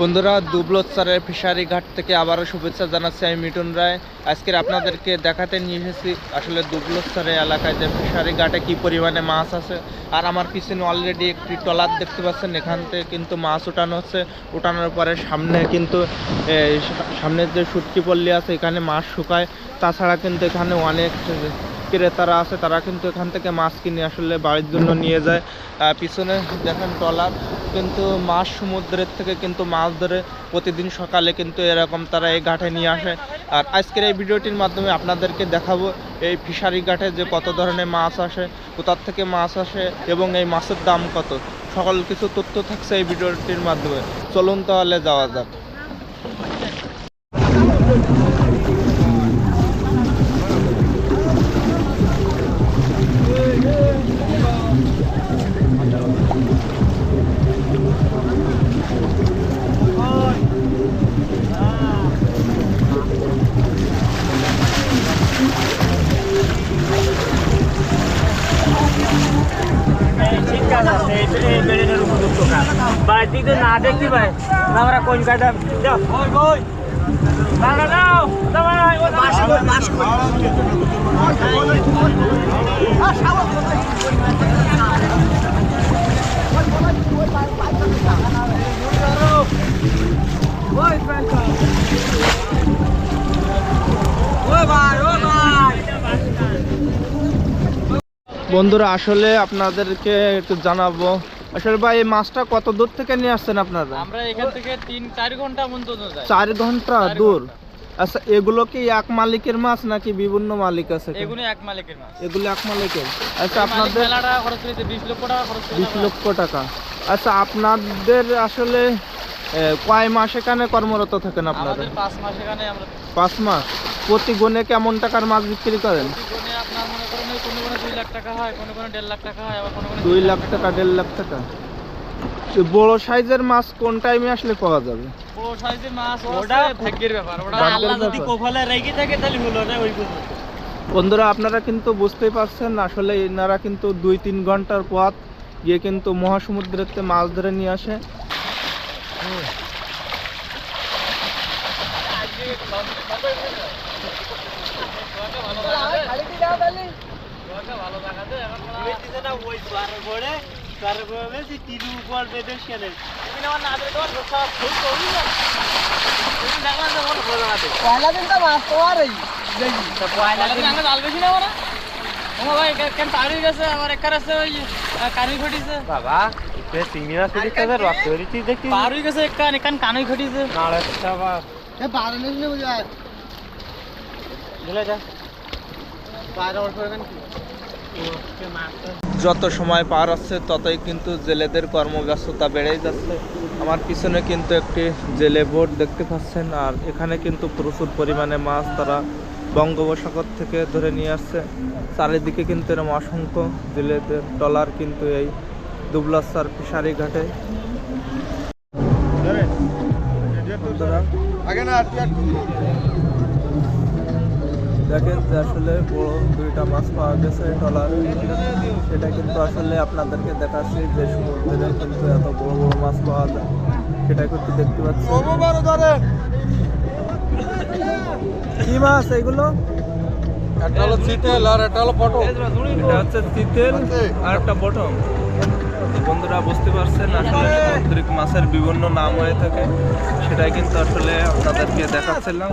বন্ধুরা দুবলত দুবলোৎসরের ফিশারি ঘাট থেকে আবারও শুভেচ্ছা জানাচ্ছি আমি মিটুন রায়। আজকের আপনাদেরকে দেখাতে নিয়ে এসেছি আসলে দুবলত দুবলোৎসরের এলাকায় যে ফিশারি ঘাটে কি পরিমাণে মাছ আছে। আর আমার পিছনে অলরেডি একটি ট্রলার দেখতে পাচ্ছেন, এখান থেকে কিন্তু মাছ উঠানো হচ্ছে। উঠানোর পরে সামনে কিন্তু সামনের যে সুটকি পল্লী আছে, এখানে মাছ শুকায়। তাছাড়া কিন্তু এখানে অনেক ক্রেতারা আছে, তারা কিন্তু এখান থেকে মাছ কিনে আসলে বাড়ির জন্য নিয়ে যায়। পিছনে দেখেন ট্রলার, কিন্তু মাছ সমুদ্রের থেকে কিন্তু মাছ ধরে প্রতিদিন সকালে কিন্তু এরকম তারা এই ঘাটে নিয়ে আসে। আর আজকের এই ভিডিওটির মাধ্যমে আপনাদেরকে দেখাবো এই ফিশারি ঘাটে যে কত ধরনের মাছ আসে, কোথার থেকে মাছ আসে এবং এই মাছের দাম কত। সকল কিছু তথ্য থাকছে এই ভিডিওটির মাধ্যমে। চলুন তাহলে যাওয়া যাক। বেড়েনের দুটো কাজ বাড়িতে তো না দেখতে পাই। আমরা কোন কাজটা যাও ওই ওই বন্ধুরা আসলে আপনাদেরকে একটু জানাব। আসলে ভাই এই মাছটা কত দূর থেকে নিয়ে আসছেন আপনারা? আমরা এখান থেকে তিন চার ঘণ্টা পর্যন্ত যাই। চার ঘণ্টা দূর? আচ্ছা এগুলো কি এক মালিকের মাছ নাকি বিভিন্ন মালিক আছে? এগুলো এক মালিকের মাছ। এগুলো এক মালিকের। আচ্ছা আপনাদের মেলাটা খরচ করেছে বিশ লক্ষ টাকা খরচ করে বিশ লক্ষ টাকা। আচ্ছা আপনাদের আসলে কয় মাস এখানে কর্মরত থাকেন আপনারা? আমাদের পাঁচ মাস এখানে আমরা পাঁচ মাস। প্রতি গুণে কেমন টাকার মাছ বিক্রি করেন? প্রতিদিনে আপনার মনে করেন ওই কোনো কোনো দুই লাখ টাকা হয় কোনো কোনো দেড় লাখ টাকা হয় আবার কোনো কোনো দুই লাখ টাকা দেড় লাখ টাকা তো বড় সাইজের মাছ কোন টাইমে আসলে পাওয়া যাবে বড় সাইজের মাছ ওটা ভাগ্যের ব্যাপার ওটা আল্লাহ যদি। কপালে থাকে তাহলে হলো না ওই পর্যন্ত বন্ধুরা আপনারা কিন্তু বুঝতেই পারছেন আসলে এনারা কিন্তু দুই তিন ঘণ্টার পথ গিয়ে কিন্তু মহাসমুদ্রেতে মাছ ধরে নিয়ে আসে পয়লা দিন তো মাছ তোমারই দেখি পয়লা দিন। আমরা জাল বেশি না ওরা? ভাই কেন তারি গেছে আমার একার আছে ওই কানুই ঘটিছে বাবা চিংড়ি মাছ রক্ত দেখি। পার গেছে একান একান কানুই ঘটিছে এ বারো নিস নে বুঝা বুঝলে যা। বাইরে অল্প কি? যত সময় পার হচ্ছে ততই কিন্তু জেলেদের কর্মব্যস্ততা বেড়েই যাচ্ছে। আমার পিছনে কিন্তু একটি জেলে বোট দেখতে পাচ্ছেন, আর এখানে কিন্তু প্রচুর পরিমাণে মাছ তারা বঙ্গোপসাগর থেকে ধরে নিয়ে আসছে। চারিদিকে কিন্তু এরকম অসংখ্য জেলেদের ট্রলার কিন্তু এই দুবলাস্তার ফিশারি ঘাটে। দেখেন যে আসলে বড় দুইটা মাছ পাওয়া গেছে ট্রলার। সেটা কিন্তু আসলে আপনাদেরকে দেখাচ্ছি যে সমুদ্রে কিন্তু এত বড় বড় মাছ পাওয়া যায়। সেটা কিন্তু দেখতে পাচ্ছি। কি মাছ এগুলো? একটা হলো চিতেল আর একটা হলো পটল। এটা হচ্ছে আর একটা বন্ধুরা বুঝতে পারছেন আসলে সামুদ্রিক মাছের বিভিন্ন নাম হয়ে থাকে সেটাই কিন্তু আসলে আপনাদেরকে দেখাচ্ছিলাম।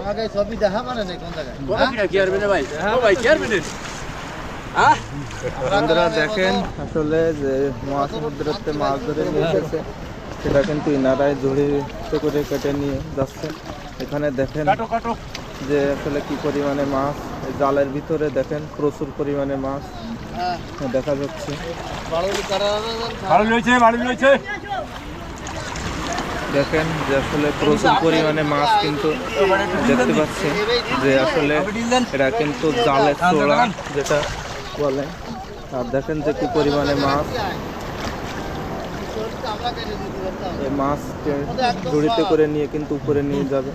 আমাকে ছবি দেখা মানে নেই কোন জায়গায়? হ্যাঁ? দেখেন আসলে যে মহাসমুদ্রতে মাছ ধরে নিয়ে এসেছে সেটা কিন্তু ইনারায় ঝুড়িতে করে কেটে নিয়ে যাচ্ছে। এখানে দেখেন যে আসলে কি পরিমাণে মাছ জালের ভিতরে দেখেন প্রচুর পরিমাণে মাছ দেখা যাচ্ছে। দেখেন যে আসলে প্রচুর পরিমাণে মাছ কিন্তু দেখতে পাচ্ছি যে আসলে এটা কিন্তু জালের চোড়া যেটা বলে। আর দেখেন যে কি পরিমাণে মাছ। মাছকে ঝুড়িতে করে নিয়ে কিন্তু উপরে নিয়ে যাবে।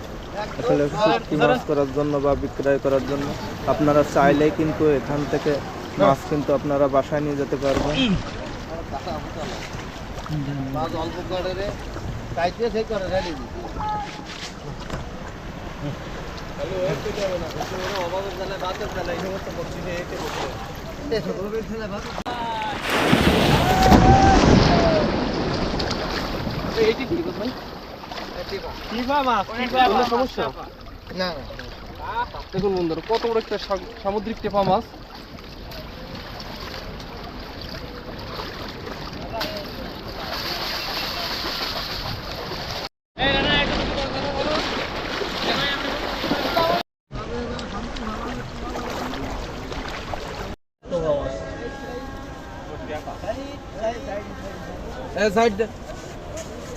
আসলে শুটকি মাছ করার জন্য বা বিক্রয় করার জন্য আপনারা চাইলেই কিন্তু এখান থেকে মাছ কিন্তু আপনারা বাসায় নিয়ে যেতে পারবেন। অভাবের জ্বালায় বাতের সমস্যা দেখুন বন্ধুরা কত বড় একটা সামুদ্রিক টেপা মাছ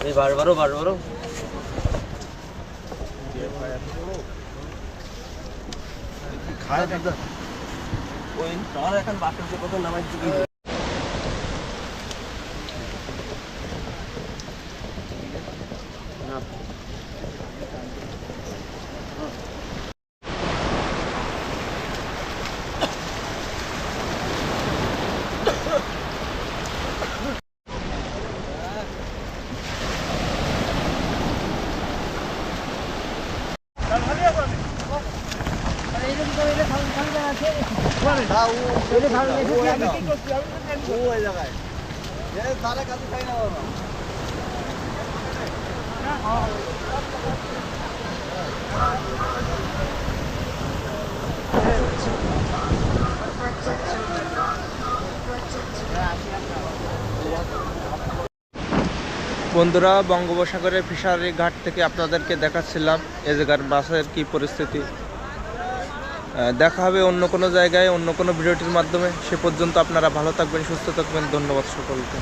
এই বার বারো বার বারো বন্ধুরা বঙ্গোপসাগরের ফিশারি ঘাট থেকে আপনাদেরকে দেখাচ্ছিলাম। এ জায়গার বাসের কি পরিস্থিতি? দেখা হবে অন্য কোনো জায়গায়, অন্য কোনো ভিডিওটির মাধ্যমে। সে পর্যন্ত আপনারা ভালো থাকবেন, সুস্থ থাকবেন। ধন্যবাদ সকলকে।